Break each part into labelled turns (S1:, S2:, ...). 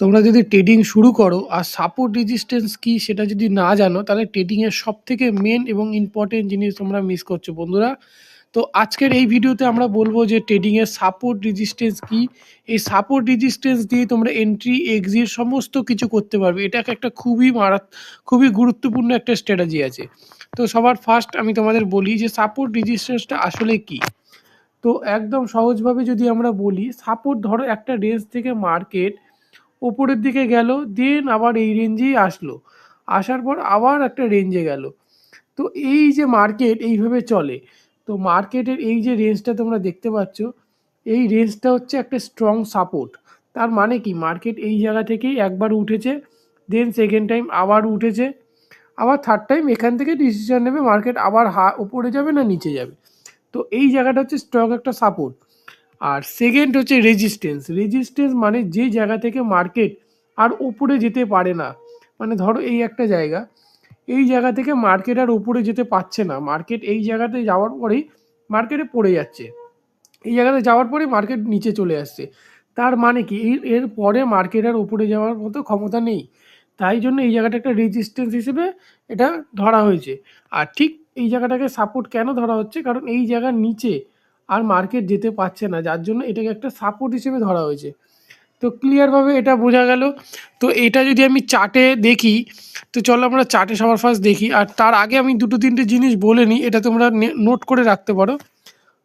S1: তোমরা যদি ট্রেডিং শুরু করো আর সাপোর্ট রেজিস্ট্যান্স কী সেটা যদি না জানো, তাহলে ট্রেডিংয়ের সব থেকে মেন এবং ইম্পর্টেন্ট জিনিস তোমরা মিস করছ বন্ধুরা। তো আজকের এই ভিডিওতে আমরা বলব যে ট্রেডিংয়ের সাপোর্ট রেজিস্ট্যান্স কী। এই সাপোর্ট রেজিস্ট্যান্স দিয়ে তোমরা এন্ট্রি এক্সিট সমস্ত কিছু করতে পারবে। এটা একটা খুবই মারাত, খুবই গুরুত্বপূর্ণ একটা স্ট্র্যাটেজি আছে। তো সবার ফার্স্ট আমি তোমাদের বলি যে সাপোর্ট রেজিস্ট্যান্সটা আসলে কী। তো একদম সহজভাবে যদি আমরা বলি সাপোর্ট ধরো একটা রেঞ্জ থেকে মার্কেট ওপরের দিকে গেল দেন আবার এই রেঞ্জেই আসলো। আসার পর আবার একটা রেঞ্জে গেল। তো এই যে মার্কেট এইভাবে চলে। তো মার্কেটের এই যে রেঞ্জটা তোমরা দেখতে পাচ্ছ, এই রেঞ্জটা হচ্ছে একটা স্ট্রং সাপোর্ট তার মানে কি? মার্কেট এই জায়গা থেকেই একবার উঠেছে দেন সেকেন্ড টাইম আবার উঠেছে। আবার থার্ড টাইম এখান থেকে ডিসিশন নেবে মার্কেট আবার হা, উপরে যাবে না নিচে যাবে। তো এই জায়গাটা হচ্ছে স্ট্রং একটা সাপোর্ট আর সেকেন্ড হচ্ছে রেজিস্ট্যান্স রেজিস্ট্যান্স মানে যে জায়গা থেকে মার্কেট আর উপরে যেতে পারে না। মানে ধরো এই একটা জায়গা, এই জায়গা থেকে মার্কেট আর উপরে যেতে পারছে না। মার্কেট এই জায়গাতে যাওয়ার পরেই মার্কেটে পড়ে যাচ্ছে। এই জায়গাতে যাওয়ার পরে মার্কেট নিচে চলে আসছে। তার মানে কি? এর পরে মার্কেট আর উপরে যাওয়ার মতো ক্ষমতা নেই। তাই জন্য এই জায়গাটা একটা রেজিস্ট্যান্স হিসেবে এটা ধরা হয়েছে। আর ঠিক এই জায়গাটাকে সাপোর্ট কেন ধরা হচ্ছে? কারণ এই জায়গার নিচে আর মার্কেট যেতে পারছে না। যার জন্য এটাকে একটা সাপোর্ট হিসেবে ধরা হয়েছে। তো ক্লিয়ারভাবে এটা বোঝা গেল। তো এটা যদি আমি চার্টে দেখি, তো চলো আমরা চার্টে সবার ফার্স্ট দেখি। আর তার আগে আমি দুটো তিনটে জিনিস বলে নিই, এটা তোমরা নোট করে রাখতে পারো।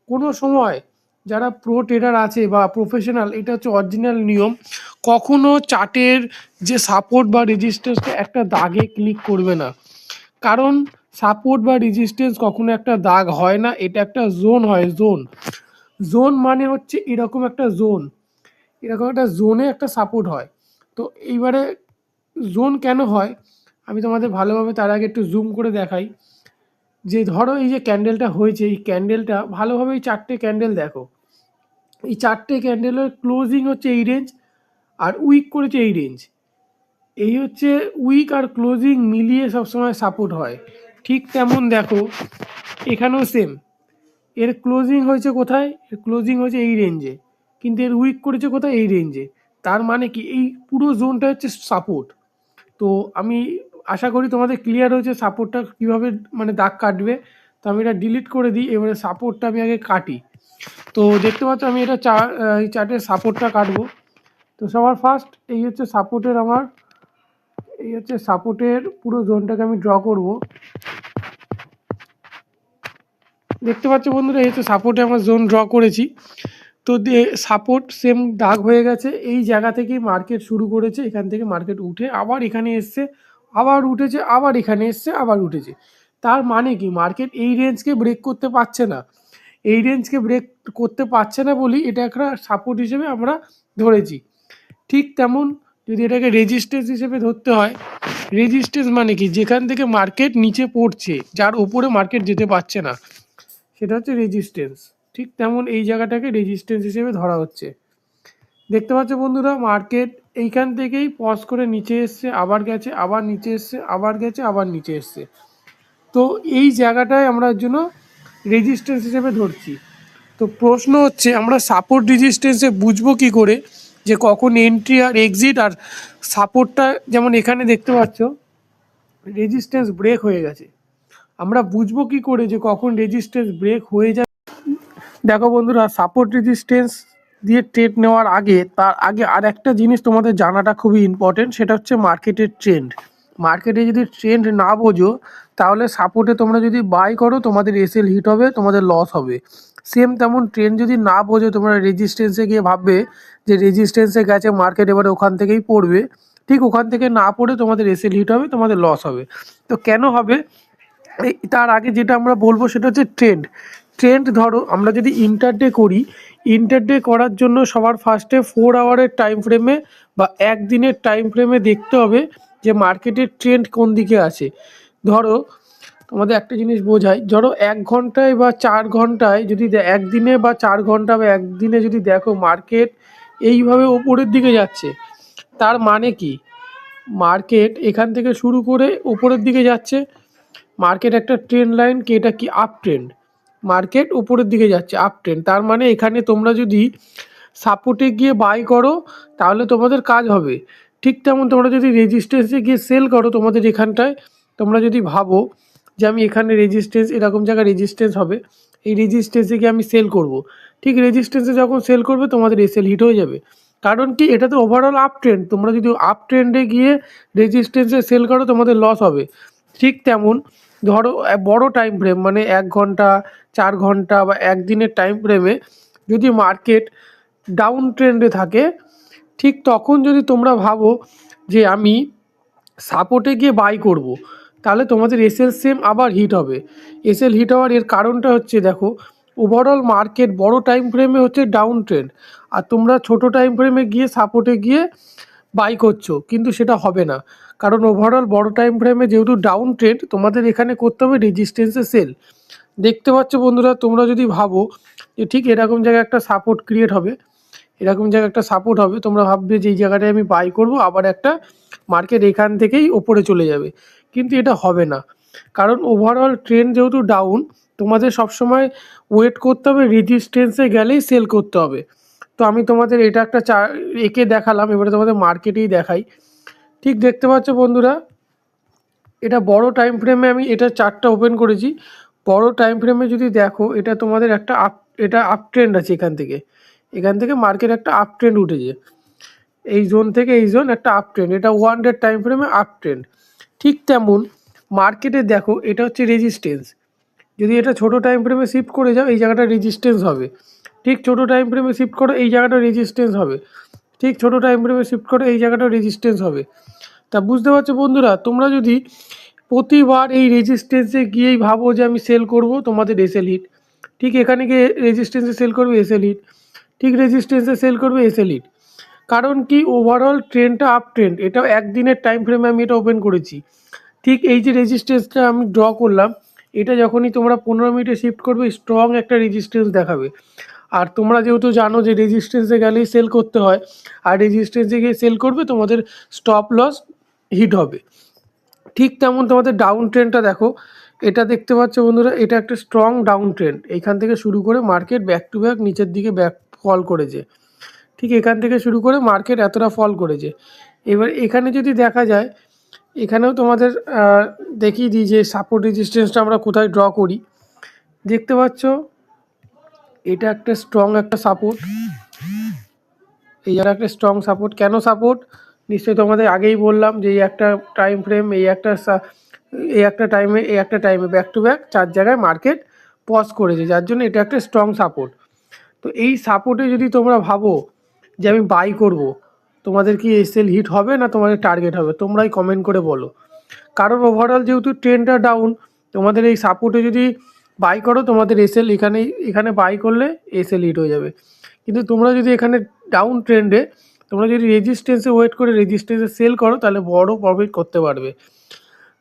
S1: কোনো সময় যারা প্রো ট্রেডার আছে বা প্রফেশনাল এটা হচ্ছে অরিজিনাল নিয়ম। কখনো চার্টের যে সাপোর্ট বা রেজিস্ট্যান্সটা একটা দাগে ক্লিক করবে না। কারণ সাপোর্ট বা রেজিস্ট্যান্স কখনো একটা দাগ হয় না, এটা একটা জোন হয় জোন জোন মানে হচ্ছে এরকম একটা জোন এরকম একটা জোনে একটা সাপোর্ট হয়। তো এইবারে জোন কেন হয়? আমি তোমাদের ভালোভাবে তার আগে একটু জুম করে দেখাই। যে ধরো এই যে ক্যান্ডেলটা হয়েছে, এই ক্যান্ডেলটা ভালোভাবে এই চারটে ক্যান্ডেল দেখো। এই চারটে ক্যান্ডেলের ক্লোজিং হচ্ছে এই রেঞ্জ আর উইক করেছে এই রেঞ্জ এই হচ্ছে উইক আর ক্লোজিং মিলিয়ে সবসময় সাপোর্ট হয়। ঠিক তেমন দেখো, এখানেও সেম এর ক্লোজিং হয়েছে কোথায়? এর ক্লোজিং হয়েছে এই রেঞ্জে কিন্তু এর উইক করেছে কোথায়? এই রেঞ্জে তার মানে কি? এই পুরো জোনটা হচ্ছে সাপোর্ট তো আমি আশা করি তোমাদের ক্লিয়ার হয়েছে সাপোর্টটা কীভাবে মানে দাগ কাটবে। তো আমি এটা ডিলিট করে দিই। এবারে সাপোর্টটা আমি আগে কাটি। তো দেখতে পাচ্ছ, আমি এটা চা এই চার্টের সাপোর্টটা কাটবো। তো সবার ফার্স্ট এই হচ্ছে সাপোর্টের আমার, এই হচ্ছে সাপোর্টের পুরো জোনটাকে আমি ড্র করব। দেখতে পাচ্ছ বন্ধুরা, এই তো সাপোর্টে আমার জোন ড্র করেছি। তো সাপোর্ট সেম দাগ হয়ে গেছে। এই জায়গা থেকেই মার্কেট শুরু করেছে, এখান থেকে মার্কেট উঠে আবার এখানে এসছে, আবার উঠেছে, আবার এখানে এসছে, আবার উঠেছে। তার মানে কি? মার্কেট এই রেঞ্জকে ব্রেক করতে পারছে না। এই রেঞ্জকে ব্রেক করতে পারছে না বলি এটা একটা সাপোর্ট হিসেবে আমরা ধরেছি। ঠিক তেমন যদি এটাকে রেজিস্ট্যান্স হিসেবে ধরতে হয় রেজিস্ট্যান্স মানে কি? যেখান থেকে মার্কেট নিচে পড়ছে, যার উপরে মার্কেট যেতে পারছে না। সেটা হচ্ছে রেজিস্ট্যান্স ঠিক তেমন এই জায়গাটাকে রেজিস্ট্যান্স হিসেবে ধরা হচ্ছে। দেখতে পাচ্ছ বন্ধুরা মার্কেট এইখান থেকেই পজ করে নিচে এসছে, আবার গেছে, আবার নিচে এসছে, আবার গেছে, আবার নিচে এসছে। তো এই জায়গাটায় আমরা জন্য রেজিস্ট্যান্স হিসেবে ধরছি। তো প্রশ্ন হচ্ছে, আমরা সাপোর্ট রেজিস্ট্যান্সে বুঝব কি করে? যে কখন এন্ট্রি আর এক্সিট আর সাপোর্টটা যেমন এখানে দেখতে পাচ্ছ রেজিস্ট্যান্স ব্রেক হয়ে গেছে। আমরা বুঝব কি করে যে কখন রেজিস্ট্যান্স ব্রেক হয়ে যায়। দেখো বন্ধুরা সাপোর্ট রেজিস্ট্যান্স দিয়ে ট্রেড নেওয়ার আগে, তার আগে আর একটা জিনিস তোমাদের জানাটা খুবই ইম্পর্টেন্ট সেটা হচ্ছে মার্কেটের ট্রেন্ড মার্কেটে যদি ট্রেন্ড না বোঝো, তাহলে সাপোর্টে তোমরা যদি বাই করো, তোমাদের এসএল হিট হবে, তোমাদের লস হবে। সেম তেমন ট্রেন্ড যদি না বোঝো, তোমরা রেজিস্ট্যান্সে গিয়ে ভাববে যে রেজিস্ট্যান্সে গেছে মার্কেট এবারে ওখান থেকেই পড়বে। ঠিক ওখান থেকে না পড়ে তোমাদের এসএল হিট হবে, তোমাদের লস হবে। তো কেন হবে? তার আগে যেটা আমরা বলব সেটা হচ্ছে ট্রেন্ড ট্রেন্ড ধরো, আমরা যদি ইন্টারডে করি ইন্টারডে করার জন্য সবার ফার্স্টে ফোর আওয়ারের টাইম ফ্রেমে বা একদিনের টাইম ফ্রেমে দেখতে হবে যে মার্কেটের ট্রেন্ড কোন দিকে আছে। ধরো, তোমাদের একটা জিনিস বোঝাই, ধরো এক ঘন্টায় বা চার ঘন্টায় যদি একদিনে বা চার ঘণ্টা বা একদিনে যদি দেখো মার্কেট এইভাবে ওপরের দিকে যাচ্ছে, তার মানে কি? মার্কেট এখান থেকে শুরু করে ওপরের দিকে যাচ্ছে মার্কেট একটা ট্রেন লাইন কি, এটা কি আপ ট্রেন্ড মার্কেট উপরের দিকে যাচ্ছে আপ ট্রেন্ড তার মানে এখানে তোমরা যদি সাপোর্টে গিয়ে বাই করো, তাহলে তোমাদের কাজ হবে। ঠিক তেমন তোমরা যদি রেজিস্ট্যান্সে গিয়ে সেল করো তোমাদের এখানটায়, তোমরা যদি ভাবো যে আমি এখানে রেজিস্ট্যান্স এরকম জায়গায় রেজিস্ট্যান্স হবে, এই রেজিস্ট্যান্সে গিয়ে আমি সেল করব। ঠিক রেজিস্ট্যান্সে যখন সেল করবে, তোমাদের এসএল হিট হয়ে যাবে। কারণ কি, এটা তো ওভারঅল আপ ট্রেন্ড তোমরা যদি আপ ট্রেন্ডে গিয়ে রেজিস্ট্যান্সে সেল করো, তোমাদের লস হবে। ঠিক তেমন ধরো বড় টাইম ফ্রেম মানে এক ঘণ্টা, চার ঘণ্টা বা একদিনের টাইম ফ্রেমে যদি মার্কেট ডাউন ট্রেন্ডে থাকে, ঠিক তখন যদি তোমরা ভাবো যে আমি সাপোর্টে গিয়ে বাই করব। তাহলে তোমাদের এসএল সেম আবার হিট হবে এসএল হিট হওয়ার এর কারণটা হচ্ছে দেখো ওভারঅল মার্কেট বড় টাইম ফ্রেমে হচ্ছে ডাউন ট্রেন্ড আর তোমরা ছোট টাইম ফ্রেমে গিয়ে সাপোর্টে গিয়ে বাই করছ, কিন্তু সেটা হবে না। কারণ ওভারঅল বড় টাইম ফ্রেমে যেহেতু ডাউন ট্রেন্ড তোমাদের এখানে করতে হবে রেজিস্ট্যান্সে সেল দেখতে পাচ্ছ বন্ধুরা, তোমরা যদি ভাবো যে ঠিক এরকম জায়গায় একটা সাপোর্ট ক্রিয়েট হবে, এরকম জায়গায় একটা সাপোর্ট হবে, তোমরা ভাববে যে এই জায়গাটায় আমি বাই করব, আবার একটা মার্কেট এখান থেকেই ওপরে চলে যাবে। কিন্তু এটা হবে না। কারণ ওভারঅল ট্রেন যেহেতু ডাউন তোমাদের সবসময় ওয়েট করতে হবে রেজিস্ট্যান্সে গেলেই সেল করতে হবে। তো আমি তোমাদের এটা একটা চা, এঁকে দেখালাম, এবারে তোমাদের মার্কেটেই দেখাই। ঠিক দেখতে পাচ্ছ বন্ধুরা, এটা বড় টাইম ফ্রেমে আমি এটা চারটা ওপেন করেছি। বড় টাইম ফ্রেমে যদি দেখো, এটা তোমাদের একটা আপ এটা আপ ট্রেন্ড আছে এখান থেকে। এখান থেকে মার্কেট একটা আপ ট্রেন্ড উঠেছে। এই জোন থেকে এই জোন একটা আপ ট্রেন্ড এটা ওয়ান ডেড টাইম ফ্রেমে আপ ট্রেন্ড ঠিক তেমন মার্কেটে দেখো, এটা হচ্ছে রেজিস্ট্যান্স যদি এটা ছোট টাইম ফ্রেমে শিফট করে যাও, এই জায়গাটা রেজিস্ট্যান্স হবে। ঠিক ছোট টাইম ফ্রেমে শিফট করো, এই জায়গাটা রেজিস্ট্যান্স হবে। ঠিক ছোট টাইম ফ্রেমে শিফট করো, এই জায়গাটা রেজিস্ট্যান্স হবে। তা বুঝতে পারছ বন্ধুরা, তোমরা যদি প্রতিবার এই রেজিস্ট্যান্সে গিয়েই ভাবো যে আমি সেল করব, তোমাদের এসএল হিট ঠিক এখানে গিয়ে রেজিস্ট্যান্সে সেল করবে এসএল হিট ঠিক রেজিস্ট্যান্সে সেল করবে এসএল হিট কারণ কি ওভারঅল ট্রেনটা আপ ট্রেন্ড এটাও একদিনের টাইম ফ্রেমে আমি এটা ওপেন করেছি। ঠিক এই যে রেজিস্ট্যান্সটা আমি ড্র করলাম, এটা যখনই তোমরা পনেরো মিনিটে শিফট করবে স্ট্রং একটা রেজিস্ট্যান্স দেখাবে। আর তোমরা যেহেতু জানো যে রেজিস্ট্যান্সে গেলেই সেল করতে হয়, আর রেজিস্ট্যান্সে গিয়ে সেল করবে, তোমাদের স্টপ লস হিট হবে। ঠিক তেমন তোমাদের ডাউন ট্রেন্ডটা দেখো, এটা দেখতে পাচ্ছ বন্ধুরা, এটা একটা স্ট্রং ডাউন ট্রেন্ড এইখান থেকে শুরু করে মার্কেট ব্যাক টু ব্যাক নিচের দিকে ব্যাক ফল করেছে। ঠিক এখান থেকে শুরু করে মার্কেট এতটা ফল করেছে। এবার এখানে যদি দেখা যায়, এখানেও তোমাদের দেখিয়ে দিই যে সাপোর্ট রেজিস্ট্যান্সটা আমরা কোথায় ড্র করি। দেখতে পাচ্ছ এটা একটা স্ট্রং একটা সাপোর্ট এই আর একটা স্ট্রং সাপোর্ট কেন সাপোর্ট নিশ্চয়ই তোমাদের আগেই বললাম যে এই একটা টাইম ফ্রেম এই একটা এই একটা টাইমে এই একটা টাইমে ব্যাক টু ব্যাক চার জায়গায় মার্কেট পজ করেছে। যার জন্য এটা একটা স্ট্রং সাপোর্ট তো এই সাপোর্টে যদি তোমরা ভাবো যে আমি বাই করব, তোমাদের কি এসএল হিট হবে না তোমাদের টার্গেট হবে? তোমরাই কমেন্ট করে বলো। কারণ ওভারঅল যেহেতু ট্রেনটা ডাউন তোমাদের এই সাপোর্টে যদি বাই করো, তোমাদের এসএল এখানে এখানে বাই করলে এসএল হিট হয়ে যাবে। কিন্তু তোমরা যদি এখানে ডাউন ট্রেন্ডে তোমরা যদি রেজিস্ট্যান্সে ওয়েট করে রেজিস্ট্যান্সে সেল করো, তাহলে বড় প্রফিট করতে পারবে।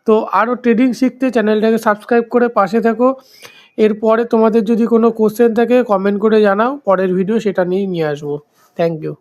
S1: তো আরও ট্রেডিং শিখতে চ্যানেলটাকে সাবস্ক্রাইব করে পাশে থাকো। এরপরে তোমাদের যদি কোনো কোশ্চেন থাকে কমেন্ট করে জানাও। পরের ভিডিও সেটা নিয়েই নিয়ে আসব। Thank you